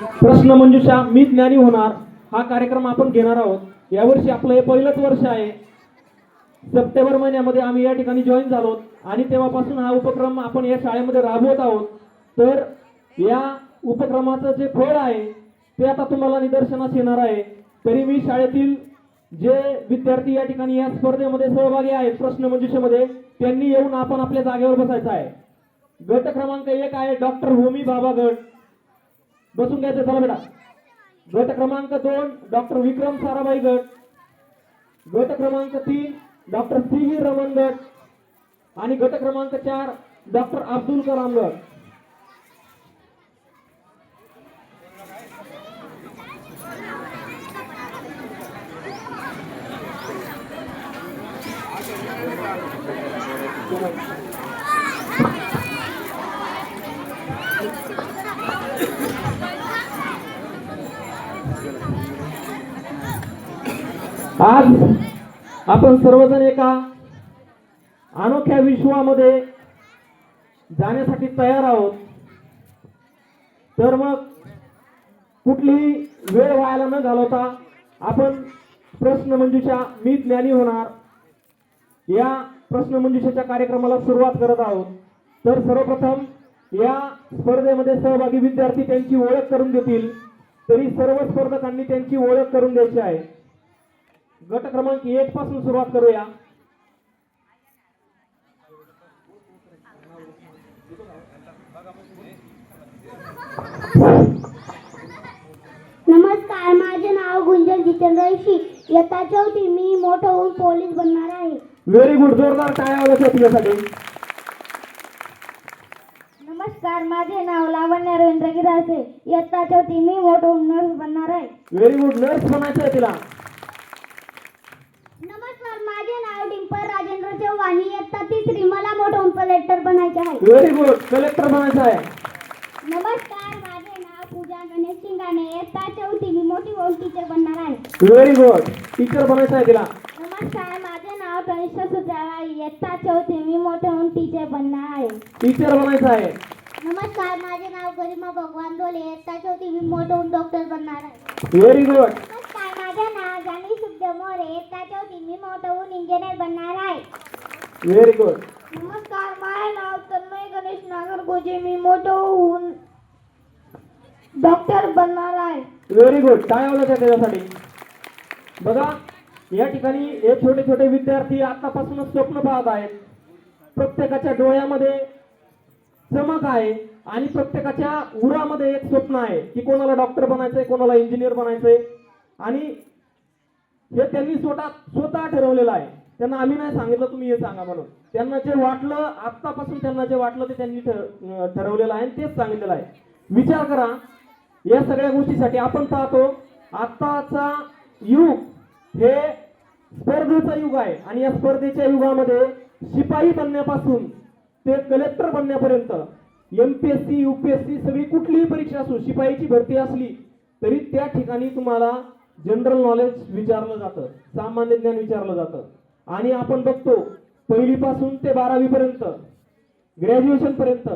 प्रश्न मंजुषा मी ज्ञानी होणार हा कार्यक्रम आपण घेणार आहोत. यावर्षी आपलं हे पहिलंच वर्ष आहे. सप्टेंबर महिन्यामध्ये आम्ही या ठिकाणी जॉईन झालो आणि तेव्हापासून हा उपक्रम आपण या शाळेमध्ये राबवत आहोत. तर या उपक्रमाचं जे फळ आहे ते आता तुम्हाला निदर्शनास येणार आहे. तरी मी शाळेतील जे विद्यार्थी या ठिकाणी या स्पर्धेमध्ये सहभागी आहेत प्रश्न मंजुषेमध्ये त्यांनी येऊन आपण आपल्या जागेवर बसायचं आहे. गट क्रमांक एक आहे डॉक्टर होमी बाबा गट बसून घ्यायचं चला बेटा. गट क्रमांक दोन डॉक्टर विक्रम साराभाई गट. गट क्रमांक तीन डॉक्टर सी व्ही रमण गट. आणि गट क्रमांक चार डॉक्टर अब्दुल कलाम गट. आज आपण सर्वजण एका अनोख्या विश्वामध्ये जाण्यासाठी तयार आहोत. तर मग कुठलीही वेळ व्हायला न घालवता आपण प्रश्न मंजुषा मी ज्ञानी होणार या प्रश्नमंजुषेच्या कार्यक्रमाला सुरुवात करत आहोत. तर सर्वप्रथम या स्पर्धेमध्ये सहभागी विद्यार्थी त्यांची ओळख करून देतील. तरी सर्व स्पर्धकांनी त्यांची ओळख करून द्यायची आहे. गट क्रमांक एक पासून सुरुवात करूया. नमस्कार माझे नाव गुंजन जितेंद्र ऋषी इयत्ता चौथी मी मोठं होऊन पोलीस बनणार आहे. व्हेरी गुड जोरदार टाळ्या वाजवल्या तुझ्यासाठी. नमस्कार माझे नाव लावण्य रवींद्र गिरासे इयत्ता चौथी मी मोठं होऊन नर्स बनणार आहे. व्हेरी गुड नर्स बनायचं आहे तिला. नमस्कार माझे नाव डिंपल राजेंद्र चव्हाण. इयत्ता तिसरी मला मोठं होऊन कलेक्टर बनायचे आहे. व्हेरी गुड कलेक्टर बनायचं आहे. नमस्कार माझे नाव पूजा गणेश शिंगाणे. इयत्ता चौथी मी मोठी होऊन टीचर बनणार आहे. व्हेरी गुड टीचर बनायचं आहे तिला. नमस्कार माझे नाव तनिष्ठा सुजाळा इयत्ता चौथी मी मोठं होऊन टीचर बनणार आहे. टीचर बनायचं आहे. नमस्कार माझे नाव गरिमा भगवान डोले. इयत्ता चौथी मी मोठं होऊन डॉक्टर बनणार आहे. व्हेरी गुड नमस्कार माझे नाव जानी सुखदेव मोरे. इयत्ता चौथी मी मोठं होऊन इंजिनियर बनणार आहे. व्हेरी गुड नमस्कार माझे नाव तन्मय गणेश नागरगोजे. मी मोठं होऊन डॉक्टर बनणार आहे. व्हेरी गुड टाळ्या वाजवल्या त्याच्यासाठी? बघा या ठिकाणी हे छोटे छोटे विद्यार्थी आतापासूनच स्वप्न पाहत आहेत. प्रत्येकाच्या डोळ्यामध्ये चमक आहे. आणि प्रत्येकाच्या उरामध्ये एक स्वप्न आहे की कोणाला डॉक्टर बनायचंय कोणाला इंजिनियर बनायचंय. आणि हे त्यांनी स्वतः स्वतः ठरवलेलं आहे. त्यांना आम्ही नाही सांगितलं तुम्ही हे सांगा म्हणून. त्यांना जे वाटलं आत्तापासून त्यांना जे वाटलं ते त्यांनी ठर- ठरवलेलं आहे तेच सांगितलेलं आहे. विचार करा या सगळ्या गोष्टीसाठी आपण पाहतो आत्ताचा युग हे स्पर्धेचा युग आहे. आणि या स्पर्धेच्या युगामध्ये शिपाई बनण्यापासून ते collector बनण्यापर्यंत L P S C UPSC सगळी कुठलीही परीक्षा असो शिपाईची भरती असली तरी त्या ठिकाणी तुम्हाला जनरल नॉलेज विचारलं जातं सामान्य ज्ञान विचारलं जातं. आणि आपण बघतो पहिलीपासून ते बारावी पर्यंत ग्रॅज्युएशन पर्यंत